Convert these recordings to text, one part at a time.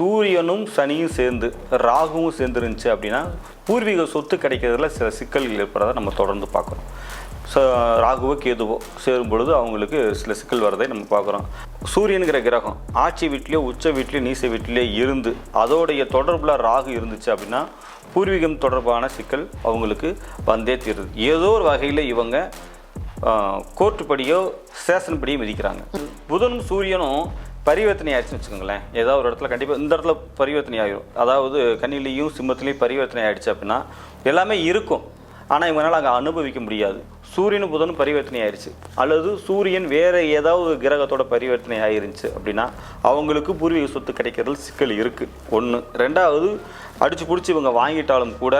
சூரியனும் சனியும் சேர்ந்து ராகுவும் சேர்ந்து இருந்துச்சு அப்படின்னா பூர்வீக சொத்து கிடைக்கிறதுல சில சிக்கல்கள் ஏற்படுறதை நம்ம தொடர்ந்து பார்க்குறோம் ஸோ ராகுவோ கேதுவோ சேரும் பொழுது அவங்களுக்கு சில சிக்கல் வரதை நம்ம பார்க்குறோம். சூரியனுங்கிற கிரகம் ஆட்சி வீட்லேயோ உச்ச வீட்லேயோ நீச வீட்லேயோ இருந்து அதோடைய தொடர்புல ராகு இருந்துச்சு அப்படின்னா பூர்வீகம் தொடர்பான சிக்கல் அவங்களுக்கு வந்தே தீருது. ஏதோ ஒரு வகையில் இவங்க கோர்ட்டுப்படியோ ஸ்டேஷன் படியோ மிதிக்கிறாங்க. புதனும் சூரியனும் பரிவர்த்தனை ஆயிடுச்சுன்னு வச்சுக்கோங்களேன். ஏதாவது ஒரு இடத்துல கண்டிப்பாக இந்த இடத்துல பரிவர்த்தனை ஆகிரும் அதாவது கண்ணிலையும் சிம்மத்துலேயும் பரிவர்த்தனை ஆயிடுச்சு அப்படின்னா எல்லாமே இருக்கும். ஆனால் இவங்களால் அங்கே அனுபவிக்க முடியாது. சூரியனும் புதனும் பரிவர்த்தனை ஆயிடுச்சு அல்லது சூரியன் வேற ஏதாவது கிரகத்தோட பரிவர்த்தனை ஆயிருந்துச்சு அப்படின்னா அவங்களுக்கு பூர்வீக சொத்து கிடைக்கிறதுல சிக்கல் இருக்குது ஒன்று ரெண்டாவது அடிச்சு பிடிச்சி இவங்க வாங்கிட்டாலும் கூட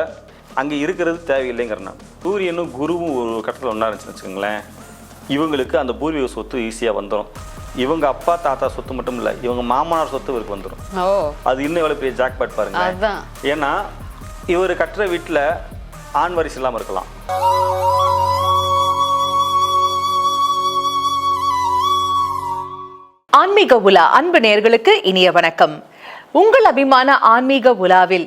அங்கே இருக்கிறது தேவையில்லைங்கிறனா சூரியனும் குருவும் ஒரு கட்டத்தில் ஒன்றா இருந்துச்சுன்னு வச்சுக்கோங்களேன். இவங்களுக்கு அந்த பூர்வீக சொத்து ஈஸியாக வந்துடும் இவங்க அப்பா தாத்தா சொத்து மட்டும் இல்லை இவங்க மாமனார் சொத்து இவருக்கு வந்துடும் ஓ. அது இன்னும் எவ்வளோ பெரிய ஜாக்பாட் பாருங்க. ஏன்னா இவர் கட்டுற வீட்டில் ஆண் வாரிசு இல்லாமல் இருக்கலாம். ஆன்மீக உலா அன்பு நேயர்களுக்கு இனிய வணக்கம். உங்கள் அபிமான ஆன்மீக உலாவில்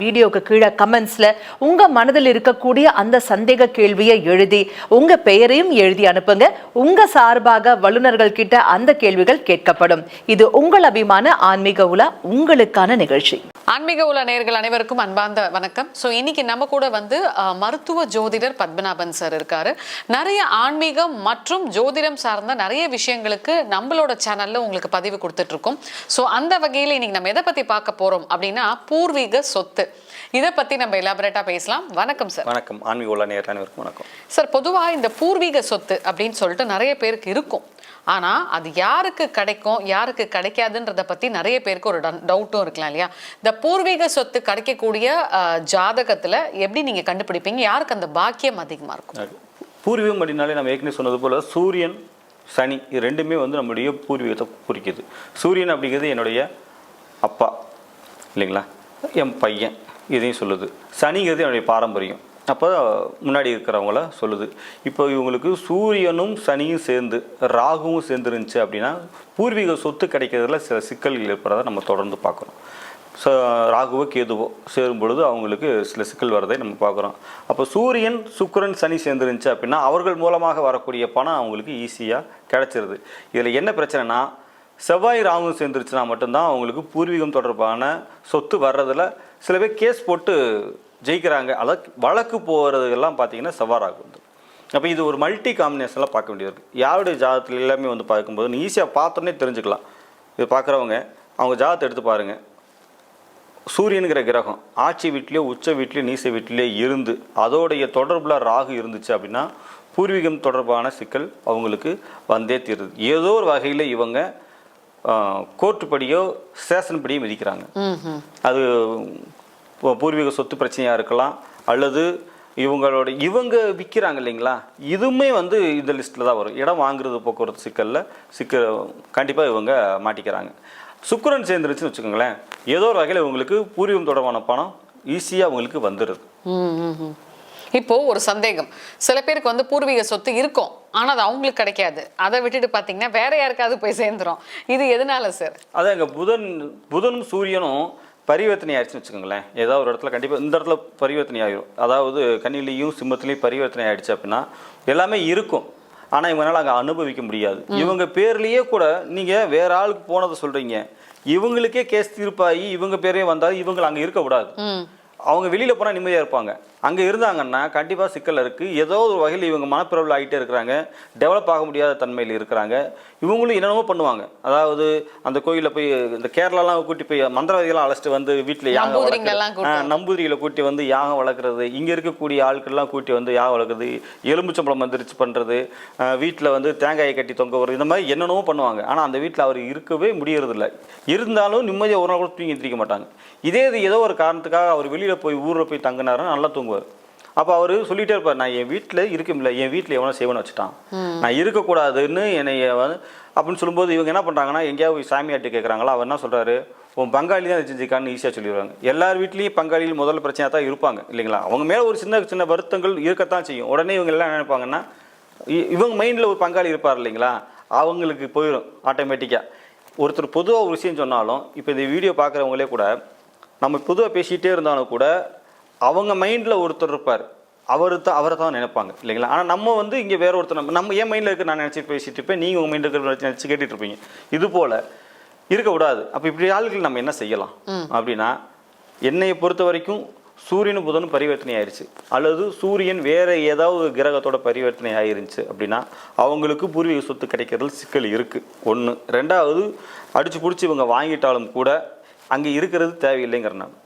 வீடியோக்கு கீழே கமெண்ட்ஸ்ல உங்க மனதில் இருக்கக்கூடிய அந்த சந்தேக கேள்வியை எழுதி உங்க பெயரையும் எழுதி அனுப்புங்க. உங்க சார்பாக வல்லுநர்கள் கிட்ட அந்த கேள்விகள் கேட்கப்படும். இது உங்கள் அபிமான ஆன்மீக உலா உங்களுக்கான நிகழ்ச்சி. ஆன்மீக உல நேர்கள் அனைவருக்கும் அன்பார்ந்த வணக்கம். ஸோ இன்னைக்கு நம்ம கூட வந்து மருத்துவ ஜோதிடர் பத்மநாபன் சார் இருக்காரு. நிறைய ஆன்மீகம் மற்றும் ஜோதிடம் சார்ந்த நிறைய விஷயங்களுக்கு நம்மளோட சேனல்ல உங்களுக்கு பதிவு கொடுத்துட்டு இருக்கோம். ஸோ அந்த வகையில் இன்னைக்கு நம்ம எதை பத்தி பார்க்க போறோம் அப்படின்னா பூர்வீக சொத்து. இதை பத்தி நம்ம எலாபரேட்டா பேசலாம். வணக்கம் சார் வணக்கம். ஆன்மீக உள்ள நேர் அனைவருக்கும் வணக்கம். சார் பொதுவா இந்த பூர்வீக சொத்து அப்படின்னு சொல்லிட்டு நிறைய பேருக்கு இருக்கும். ஆனா அது யாருக்கு கிடைக்கும் யாருக்கு கிடைக்காதுன்றத பத்தி நிறைய பேருக்கு ஒரு டவுட்டும் இருக்கலாம் இல்லையா? இந்த பூர்வீக சொத்து கிடைக்கக்கூடிய ஜாதகத்துல எப்படி நீங்க கண்டுபிடிப்பீங்க? யாருக்கு அந்த பாக்கியம் அதிகமா இருக்கும்? பூர்வீகம் அப்படின்னாலே நம்ம ஏற்கனவே சொன்னது போல் சூரியன் சனி இது ரெண்டுமே வந்து நம்முடைய பூர்வீகத்தை குறிக்குது. சூரியன் அப்படிங்கிறது என்னுடைய அப்பா இல்லைங்களா? என் பையன். இதையும் சொல்லுது. சனிங்கிறது என்னுடைய பாரம்பரியம். அப்போ முன்னாடி இருக்கிறவங்கள சொல்லுது. இப்போ இவங்களுக்கு சூரியனும் சனியும் சேர்ந்து ராகுவும் சேர்ந்து இருந்துச்சு அப்படின்னா பூர்வீக சொத்து கிடைக்கிறதுல சில சிக்கல்கள் ஏற்படுறதை நம்ம தொடர்ந்து பார்க்குறோம் ஸோ ராகுவோ கேதுவோ சேரும் பொழுது அவங்களுக்கு சில சிக்கல் வரதை நம்ம பார்க்குறோம். அப்போ சூரியன் சுக்கரன் சனி சேர்ந்துருந்துச்சு அப்படின்னா அவர்கள் மூலமாக வரக்கூடிய பணம் அவங்களுக்கு ஈஸியாக கிடைச்சிருது. இதில் என்ன பிரச்சனைனா செவ்வாய் ராகுவும் சேர்ந்துருச்சுன்னா மட்டும்தான் அவங்களுக்கு பூர்வீகம் தொடர்பான சொத்து வர்றதில் சில பேர் கேஸ் போட்டு ஜெயிக்கிறாங்க. அதாவது வழக்கு போகிறதுக்கெல்லாம் பார்த்தீங்கன்னா சவாராக வந்து அப்போ இது ஒரு மல்டி காம்பினேஷனில் பார்க்க வேண்டியது இருக்குது யாருடைய ஜாதகத்தில் எல்லாமே வந்து பார்க்கும்போது நீ ஈஸியாக பார்த்தோன்னே தெரிஞ்சுக்கலாம். இது பார்க்குறவங்க அவங்க ஜாதகத்தை எடுத்து பாருங்கள் சூரியனுங்கிற கிரகம் ஆட்சி வீட்லேயோ உச்ச வீட்லேயோ நீச வீட்லேயோ இருந்து அதோடைய தொடர்பில் ராகு இருந்துச்சு அப்படின்னா பூர்வீகம் தொடர்பான சிக்கல் அவங்களுக்கு வந்தே தீருது. ஏதோ ஒரு வகையில் இவங்க கோர்ட்டு படியோ ஸ்டேஷன் படியோ மிதிக்கிறாங்க அது பூர்வீக சொத்து பிரச்சனையாக இருக்கலாம் அல்லது இவங்களோட இவங்க விற்கிறாங்க இல்லைங்களா? இதுவுமே வந்து இந்த லிஸ்ட்டில் தான் வரும். இடம் வாங்குறது போக்குவரத்து சிக்கலில் சிக்க கண்டிப்பாக இவங்க மாட்டிக்கிறாங்க. சுக்கிரன் சேர்ந்துருச்சுன்னு வச்சுக்கோங்களேன். ஏதோ ஒரு வகையில் இவங்களுக்கு பூர்வீகம் தொடர்பான பணம் ஈஸியாக அவங்களுக்கு வந்துடுது ம், ம், ம். இப்போ ஒரு சந்தேகம். சில பேருக்கு வந்து பூர்வீக சொத்து இருக்கும் ஆனா அது அவங்களுக்கு கிடைக்காது. அதை விட்டுட்டு பாத்தீங்கன்னா வேற யாருக்காவது போய் சேர்ந்துரும். இது எதனால சார் அதான் இங்கே புதன் புதனும் சூரியனும் பரிவர்த்தனை ஆயிடுச்சுன்னு வச்சுக்கோங்களேன். ஏதாவது ஒரு இடத்துல கண்டிப்பாக இந்த இடத்துல பரிவர்த்தனை ஆகிரும் அதாவது கண்ணிலையும் சிம்மத்துலேயும் பரிவர்த்தனை ஆயிடுச்சு அப்படின்னா எல்லாமே இருக்கும். ஆனால் இவங்களால அங்கே அனுபவிக்க முடியாது. இவங்க பேர்லேயே கூட நீங்கள் வேற ஆளுக்கு போனதை சொல்கிறீங்க இவங்களுக்கே கேஸ் தீர்ப்பாகி இவங்க பேரே வந்தால் இவங்க அங்கே இருக்க விடாது ம். அவங்க வெளியில் போனால் நிம்மதியாக இருப்பாங்க. அங்கே இருந்தாங்கன்னா கண்டிப்பாக சிக்கல் இருக்குது ஏதோ ஒரு வகையில் இவங்க மனப்பிரபல ஆகிட்டே இருக்கிறாங்க. டெவலப் ஆக முடியாத தன்மையில் இருக்கிறாங்க. இவங்களும் என்னென்னமோ பண்ணுவாங்க. அதாவது அந்த கோயிலில் போய் இந்த கேரளாலாம் கூட்டி போய் மந்திரவாதிகளாம் அழைச்சிட்டு வந்து வீட்டில் யாகம் நம்பூதிரிகளை கூட்டி வந்து யாகம் வளர்க்குறது. இங்கே இருக்கக்கூடிய ஆட்கள்லாம் கூட்டி வந்து யாகம் வளர்க்குறது. எலும்புச்சம்பளம் மந்திரிச்சு பண்ணுறது வீட்டில் வந்து தேங்காயை கட்டி தொங்க வர்றது இந்த மாதிரி என்னென்னமோ பண்ணுவாங்க. ஆனால் அந்த வீட்டில் அவர் இருக்கவே முடியறதில்ல. இருந்தாலும் நிம்மதியாக ஒரு நாள் கூட தூங்கி எந்திரிக்க மாட்டாங்க. இதே இது ஏதோ ஒரு காரணத்துக்காக அவர் வெளியில் போய் ஊரில் போய் தங்கினாருன்னா நல்லா தூங்குவார். அப்போ அவர் சொல்லிட்டே இருப்பார் நான் என் வீட்டில் இருக்கும்ல என் வீட்டில் எவனோ செய்வனை வச்சுட்டான். நான் இருக்கக்கூடாதுன்னு என்னை அப்படின்னு சொல்லும்போது இவங்க என்ன பண்ணுறாங்கன்னா எங்கேயாவது போய் சாமியார்ட்டு கேட்குறாங்களா அவர் என்ன சொல்கிறாரு உன் பங்காளி தான் செஞ்சுக்கான்னு ஈஸியாக சொல்லிடுவாங்க. எல்லார் வீட்லேயும் பங்காளியில் முதல்ல பிரச்சனையாக தான் இருப்பாங்க இல்லைங்களா? அவங்க மேலே ஒரு சின்ன சின்ன வருத்தங்கள் இருக்கத்தான் செய்யும். உடனே இவங்க எல்லாம் என்ன நினைப்பாங்கன்னா இவங்க மைண்டில் ஒரு பங்காளி இருப்பார் இல்லைங்களா? அவங்களுக்கு போயிடும் ஆட்டோமேட்டிக்காக ஒருத்தர் பொதுவாக ஒரு விஷயம் சொன்னாலும் இப்போ இந்த வீடியோ பார்க்குறவங்களே கூட நம்ம பொதுவாக பேசிகிட்டே இருந்தாலும் கூட அவங்க மைண்டில் ஒருத்தர் இருப்பார். அவர் தான் அவரை தான் நினைப்பாங்க. இல்லைங்களா? ஆனால் நம்ம வந்து இங்கே வேற ஒருத்தர் நம்ம நம்ம என் மைண்டில் இருக்க நான் நினச்சி பேசிட்டு இருப்பேன். நீங்கள் உங்கள் மைண்டில் இருக்கிற நினச்சி கேட்டுட்டு இருப்பீங்க. இது போல் இருக்கக்கூடாது. அப்போ இப்படி ஆளுகள் நம்ம என்ன செய்யலாம்? அப்படின்னா என்னையை பொறுத்த வரைக்கும் சூரியனும் புதனும் பரிவர்த்தனை ஆயிருச்சு. அல்லது சூரியன் வேற ஏதாவது கிரகத்தோட பரிவர்த்தனை ஆயிருந்துச்சு அப்படின்னா அவங்களுக்கு பூர்வீக சொத்து கிடைக்கிறதுல சிக்கல் இருக்கு. ஒன்று ரெண்டாவது அடிச்சு பிடிச்சி இவங்க வாங்கிட்டாலும் கூட அங்கே இருக்கிறது தேவையில்லைங்கிற நான்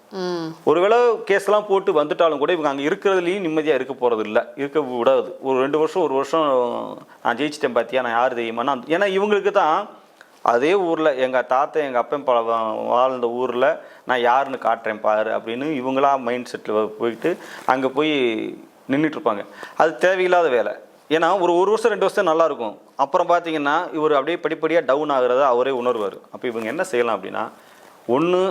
ஒருவேளை கேஸ்லாம் போட்டு வந்துட்டாலும் கூட இவங்க அங்கே இருக்கிறதுலையும் நிம்மதியாக இருக்க போகிறது இல்லை இருக்க விடாது. ஒரு ரெண்டு வருஷம் ஒரு வருஷம் நான் ஜெயிச்சிட்டேன் பார்த்தியா நான் யார் தெரியுமா நான் ஏன்னா இவங்களுக்கு தான் அதே ஊரில் எங்கள் தாத்தா எங்கள் அப்பன் பல வாழ்ந்த ஊரில் நான் யாருன்னு காட்டுறேன் பாரு அப்படின்னு இவங்களா மைண்ட் செட்டில் போயிட்டு அங்கே போய் நின்றுட்டு இருப்பாங்க. அது தேவையில்லாத வேலை. ஏன்னா ஒரு ஒரு வருஷம் ரெண்டு வருஷம் நல்லா இருக்கும். அப்புறம் பார்த்தீங்கன்னா இவர் அப்படியே படிப்படியாக டவுன் ஆகிறத அவரே உணர்வார். அப்போ இவங்க என்ன செய்யலாம் அப்படின்னா ஒன்று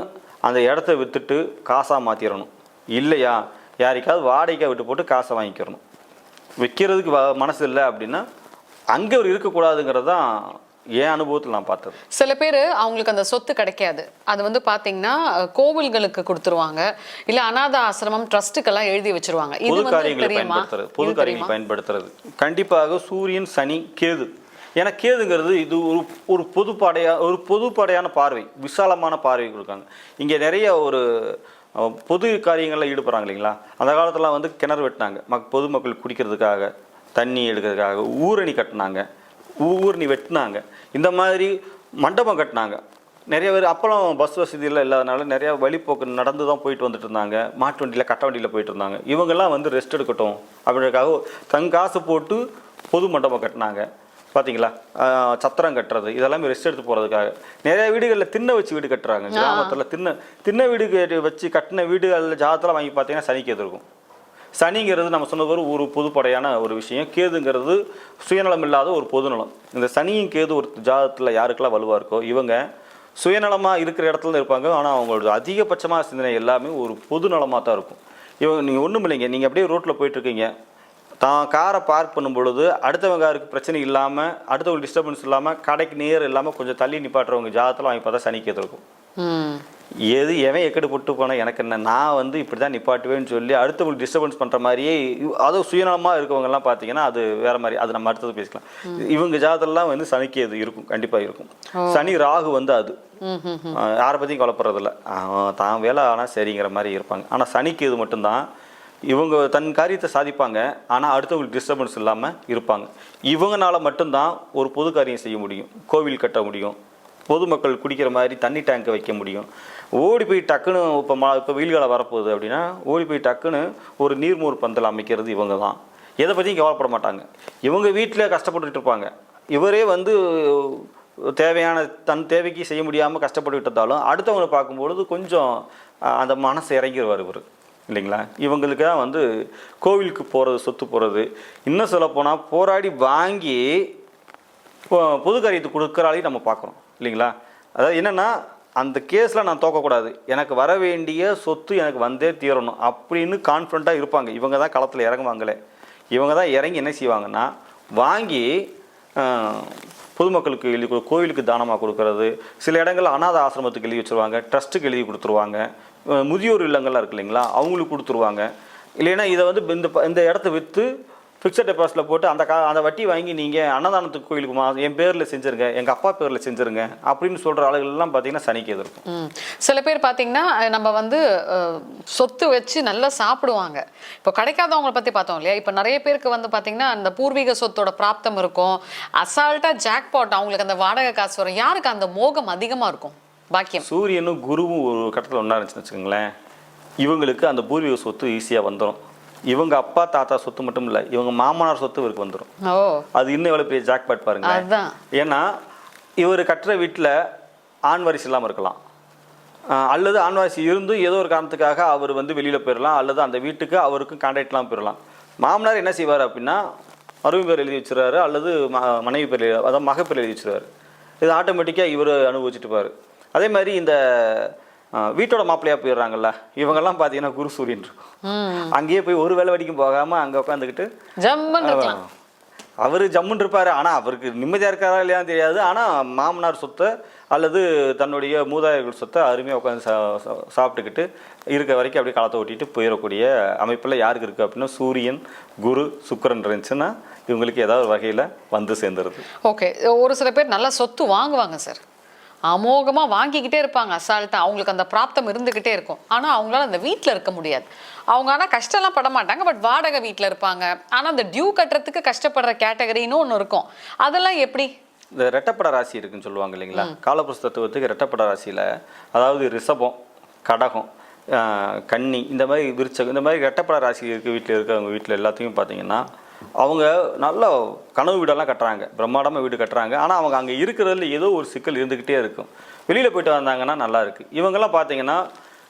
அந்த இடத்த விற்றுட்டு காசாக மாற்றிடணும் இல்லையா? யாருக்காவது வாடகைக்காக விட்டு போட்டு காசை வாங்கிக்கிறணும். விற்கிறதுக்கு வ- மனசு இல்லை அப்படின்னா அங்கே ஒரு இருக்கக்கூடாதுங்கிறது தான் என் அனுபவத்தில் நான் பார்த்தது. சில பேர் அவங்களுக்கு அந்த சொத்து கிடைக்காது. அது வந்து பாத்தீங்கன்னா அஹ், கோவில்களுக்கு கொடுத்துருவாங்க. இல்ல அனாத ஆசிரமம் ட்ரஸ்ட்டுக்கெல்லாம் எழுதி வச்சிருவாங்க. பொது காரியங்களை பயன்படுத்துறது. பொது காரியங்களை பயன்படுத்துறது. கண்டிப்பாக சூரியன் சனி கேது ஏன்னா கேதுங்கிறது இது ஒரு ஒரு பொதுப்படையா ஒரு பொதுப்படையான பார்வை விசாலமான பார்வை கொடுக்காங்க இங்கே நிறைய ஒரு பொது காரியங்களில் ஈடுபடுறாங்க இல்லைங்களா? அந்த காலத்தில் வந்து கிணறு வெட்டினாங்க. மக் பொதுமக்கள் குடிக்கிறதுக்காக தண்ணி எடுக்கிறதுக்காக ஊரணி கட்டினாங்க. ஊரணி வெட்டினாங்க. இந்த மாதிரி மண்டபம் கட்டினாங்க. நிறைய பேர் அப்போலாம் பஸ் வசதியெல்லாம் இல்லாதனால நிறைய வழிப்போக்கு நடந்து தான் போயிட்டு வந்துட்டு இருந்தாங்க. மாட்டு வண்டியில் கட்ட வண்டியில் போயிட்டு இருந்தாங்க. இவங்கெல்லாம் வந்து ரெஸ்ட் எடுக்கட்டும் அப்படின்றக்காக தன் காசு போட்டு பொது மண்டபம் கட்டினாங்க. பார்த்தீங்களா சத்திரம் கட்டுறது. இதெல்லாமே ரெஸ்ட் எடுத்து போகிறதுக்காக நிறைய வீடுகளில் திண்ணை வச்சு வீடு கட்டுறாங்க. கிராமத்தில் திண்ணை திண்ணை வீடு கட்டி- வச்சு கட்டின வீடுகளில் ஜாதத்தில் வாங்கி பார்த்தீங்கன்னா சனிக்கு எதிர்க்கும் சனிங்கிறது நம்ம சொன்னது ஒரு ஒரு பொதுப்படையான ஒரு விஷயம். கேதுங்கிறது சுயநலம் இல்லாத ஒரு பொதுநலம். இந்த சனியும் கேது ஒரு ஜாதகத்தில் யாருக்கெல்லாம் வலுவாக இருக்கோ இவங்க சுயநலமாக இருக்கிற இடத்துல இருப்பாங்க. ஆனால் அவங்களோட அதிகபட்சமான சிந்தனை எல்லாமே ஒரு பொதுநலமாக தான் இருக்கும். இவங்க நீங்கள் ஒன்றும் இல்லைங்க நீங்கள் அப்படியே ரோட்டில் போயிட்டுருக்கீங்க தான் காரை பார்க் பண்ணும் பொழுது அடுத்தவங்க காருக்கு பிரச்சனை இல்லாமல் அடுத்தவங்க டிஸ்டர்பன்ஸ் இல்லாமல் கடைக்கு நேர் இல்லாமல் கொஞ்சம் தள்ளி நிப்பாட்டுறவங்க ஜாதத்தில் வாங்கி பார்த்தா சனிக்கு எதிர்க்கும் ம். எது எவன் எக்கடு போட்டு போனால் எனக்கு என்ன? நான் வந்து இப்படி தான் நிப்பாட்டுவேன்னு சொல்லி அடுத்தவங்களுக்கு டிஸ்டர்பன்ஸ் பண்ணுற மாதிரியே அதுவும் சுயநலமாக இருக்கவங்கலாம் பார்த்தீங்கன்னா அது வேற மாதிரி அது நம்ம அடுத்தது பேசிக்கலாம். இவங்க ஜாதெல்லாம் வந்து சனிக்கு அது இருக்கும் கண்டிப்பாக இருக்கும். சனி ராகு வந்து அது. யாரை பற்றியும் கவலைப்படுறதில்ல. அவன் தான் வேலை ஆனால் சரிங்கிற மாதிரி இருப்பாங்க. ஆனால் சனிக்கு இது மட்டும்தான். இவங்க தன் காரியத்தை சாதிப்பாங்க ஆனால் அடுத்தவங்களுக்கு டிஸ்டர்பன்ஸ் இல்லாமல் இருப்பாங்க. இவங்கனால மட்டும்தான் ஒரு பொது காரியம் செய்ய முடியும் கோவில் கட்ட முடியும் பொதுமக்கள் குடிக்கிற மாதிரி தண்ணி டேங்க் வைக்க முடியும். ஓடி போய் டக்குன்னு இப்போ மா இப்போ வெயில் காலம் வரப்போகுது அப்படின்னா ஓடி போய் டக்குன்னு ஒரு நீர்மூர் பந்தல் அமைக்கிறது இவங்க தான் எதை பற்றியும் கவலைப்பட மாட்டாங்க. இவங்க வீட்டில் கஷ்டப்பட்டுட்டு இருப்பாங்க. இவரே வந்து தேவையான தன் தேவைக்கு செய்ய முடியாமல் கஷ்டப்பட்டு விட்டதாலும் அடுத்தவங்களை பார்க்கும்பொழுது கொஞ்சம் அந்த மனசு இறங்கிடுவார் இவர். இல்லைங்களா? இவங்களுக்கு தான் வந்து கோவிலுக்கு போகிறது சொத்து போகிறது இன்னும் சொல்லப்போனால் போராடி வாங்கி பொது காரியத்துக்கு கொடுக்குறாலையும் நம்ம பார்க்குறோம் இல்லைங்களா? அதாவது என்னென்னா அந்த கேஸில் நான் தோக்கக்கூடாது. எனக்கு வர வேண்டிய சொத்து எனக்கு வந்தே தீரணும் அப்படின்னு கான்ஃபிடண்ட்டாக இருப்பாங்க. இவங்க தான் களத்தில் இறங்குவாங்களே. இவங்க தான் இறங்கி என்ன செய்வாங்கன்னா வாங்கி பொதுமக்களுக்கு எழுதி கொடு கோவிலுக்கு தானமாக கொடுக்கறது. சில இடங்களில் அனாதை ஆசிரமத்துக்கு எழுதி வச்சுருவாங்க ட்ரஸ்ட்டுக்கு எழுதி கொடுத்துருவாங்க. முதியோர் இல்லங்கள்லாம் இருக்கு இல்லைங்களா? அவங்களுக்கு கொடுத்துருவாங்க. இல்லைன்னா இதை வந்து இந்த இந்த இடத்த விற்று ஃபிக்ஸட் டெபாசிட்டில் போட்டு அந்த கா அந்த வட்டி வாங்கி நீங்கள் அன்னதானத்துக்கு கோயிலுக்கு மா என் பேரில் செஞ்சுருங்க எங்கள் அப்பா பேரில் செஞ்சுருங்க அப்படின்னு சொல்கிற ஆளுகள்லாம் பார்த்தீங்கன்னா சனிக்கு எதிர்க்கும் சில பேர் பார்த்தீங்கன்னா நம்ம வந்து சொத்து வச்சு நல்லா சாப்பிடுவாங்க. இப்போ கிடைக்காதவங்களை பற்றி பார்த்தோம் இல்லையா? இப்போ நிறைய பேருக்கு வந்து பார்த்தீங்கன்னா அந்த பூர்வீக சொத்தோட பிராப்தம் இருக்கும். அசால்ட்டாக ஜாக்பாட் அவங்களுக்கு அந்த வாடகை காசு வரும். யாருக்கு அந்த மோகம் அதிகமாக இருக்கும்? பாக்கியம். சூரியனும் குருவும் ஒரு கட்டத்தில் ஒன்றா இருந்துச்சுன்னு வச்சுக்கோங்களேன். இவங்களுக்கு அந்த பூர்வீக சொத்து ஈஸியாக வந்துடும் இவங்க அப்பா தாத்தா சொத்து மட்டும் இல்லை இவங்க மாமனார் சொத்து இவருக்கு வந்துடும் அது இன்னும் எவ்வளோ பெரிய ஜாக்பாட் பாருங்க ஏன்னா இவர் கட்டுற வீட்டில் ஆண் வாரிசு இல்லாமல் இருக்கலாம். அல்லது ஆண் வாரிசு இருந்தும் ஏதோ ஒரு காரணத்துக்காக அவர் வந்து வெளியில் போயிடலாம் அல்லது அந்த வீட்டுக்கு அவருக்கும் கான்டாக்ட்லாம் போயிடலாம் மாமனார் என்ன செய்வார் அப்படின்னா மருவி பேர் எழுதி வச்சிருவாரு அல்லது ம- மனைவி பேர் எழுதி அதாவது மக பேர் எழுதி வச்சிருவாரு. இது ஆட்டோமேட்டிக்காக இவர் அனுபவிச்சுட்டு பாரு அதே மாதிரி இந்த வீட்டோட மாப்பிள்ளையா போயிடுறாங்கல்ல இவங்கெல்லாம் பார்த்தீங்கன்னா குரு சூரியன் இருக்கும். அங்கேயே போய் ஒரு வேலை வரைக்கும் போகாமல் அங்கே உட்காந்துக்கிட்டு அவர் ஜம்முன்னு இருப்பார். ஆனால் அவருக்கு நிம்மதியாக இருக்காரா இல்லையான்னு தெரியாது. ஆனால் மாமனார் சொத்தை அல்லது தன்னுடைய மூதாதையர்கள் சொத்தை அருமையாக உட்காந்து சா- சாப்பிட்டுக்கிட்டு இருக்க வரைக்கும் அப்படியே காலத்தை ஓட்டிட்டு போயிடக்கூடிய அமைப்பில் யாருக்கு இருக்குது அப்படின்னா சூரியன் குரு சுக்கிரன் இருந்துச்சுன்னா இவங்களுக்கு ஏதாவது வகையில் வந்து சேர்ந்துருது. ஓகே. ஒரு சில பேர் நல்லா சொத்து வாங்குவாங்க சார். அமோகமாக வாங்கிக்கிட்டே இருப்பாங்க அசால்ட்டா. அவங்களுக்கு அந்த பிராப்தம் இருந்துக்கிட்டே இருக்கும். ஆனால் அவங்களால அந்த வீட்டில் இருக்க முடியாது. அவங்க ஆனால் கஷ்டம்லாம் பட மாட்டாங்க. பட் வாடகை வீட்டில் இருப்பாங்க. ஆனால் அந்த டியூ கட்டுறதுக்கு கஷ்டப்படுற கேட்டகரின்னு ஒன்று இருக்கும். அதெல்லாம் எப்படி? இந்த ரெட்டப்பட ராசி இருக்குன்னு சொல்லுவாங்க இல்லைங்களா? காலபுருஷ தத்துவத்துக்கு ரெட்டப்பட ராசியில் அதாவது ரிஷபம் கடகம் கன்னி இந்த மாதிரி விருச்சகம் இந்த மாதிரி ரெட்டப்பட ராசி இருக்க வீட்டில் இருக்கவங்க வீட்டில் எல்லாத்தையும் பார்த்தீங்கன்னா அவங்க நல்ல கனவு வீடெல்லாம் கட்டுறாங்க. பிரம்மாண்டமாக வீடு கட்டுறாங்க. ஆனால் அவங்க அங்கே இருக்கிறதுல ஏதோ ஒரு சிக்கல் இருந்துக்கிட்டே இருக்கும். வெளியில் போயிட்டு வந்தாங்கன்னா நல்லாயிருக்கு இவங்கெல்லாம் பார்த்தீங்கன்னா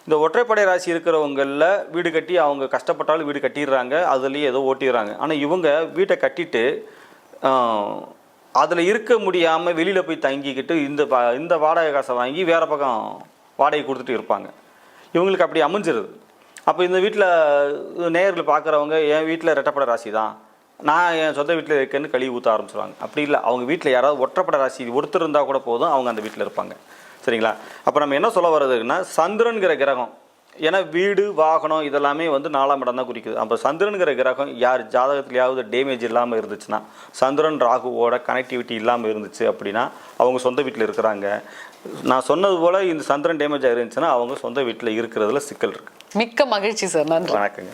இந்த ஒற்றைப்படை ராசி இருக்கிறவங்களில் வீடு கட்டி அவங்க கஷ்டப்பட்டாலும் வீடு கட்டிடுறாங்க. அதுலேயே ஏதோ ஓட்டிடுறாங்க. ஆனால் இவங்க வீட்டை கட்டிட்டு அதில் இருக்க முடியாமல் வெளியில் போய் தங்கிக்கிட்டு இந்த பா இந்த வாடகை காசை வாங்கி வேறு பக்கம் வாடகை கொடுத்துட்டு இருப்பாங்க. இவங்களுக்கு அப்படி அமைஞ்சிருது. அப்போ இந்த வீட்டில் நேரில் பார்க்குறவங்க என் வீட்டில் ரெட்டப்பட ராசி தான் நான் என் சொந்த வீட்டில் இருக்கேன்னு கழுவி ஊற்ற ஆரம்பிச்சிடுவாங்க அப்படி இல்லை அவங்க வீட்டில் யாராவது ஒற்றைப்பட ராசி ஒருத்தர் இருந்தால் கூட போதும் அவங்க அந்த வீட்டில் இருப்பாங்க. சரிங்களா? அப்போ நம்ம என்ன சொல்ல வர்றதுன்னா சந்திரன்கிற கிரகம் ஏன்னா வீடு வாகனம் இதெல்லாமே வந்து நாலாம் இடம் தான் குறிக்குது. அப்போ சந்திரனுங்கிற கிரகம் யார் ஜாதகத்துலையாவது டேமேஜ் இல்லாமல் இருந்துச்சுன்னா சந்திரன் ராகுவோட கனெக்டிவிட்டி இல்லாமல் இருந்துச்சு அப்படின்னா அவங்க சொந்த வீட்டில் இருக்கிறாங்க. நான் சொன்னது போல் இந்த சந்திரன் டேமேஜ் ஆயிருந்துச்சுன்னா அவங்க சொந்த வீட்டில் இருக்கிறதுல சிக்கல் இருக்கு. மிக்க மகிழ்ச்சி சார். நன்றி. வணக்கங்க.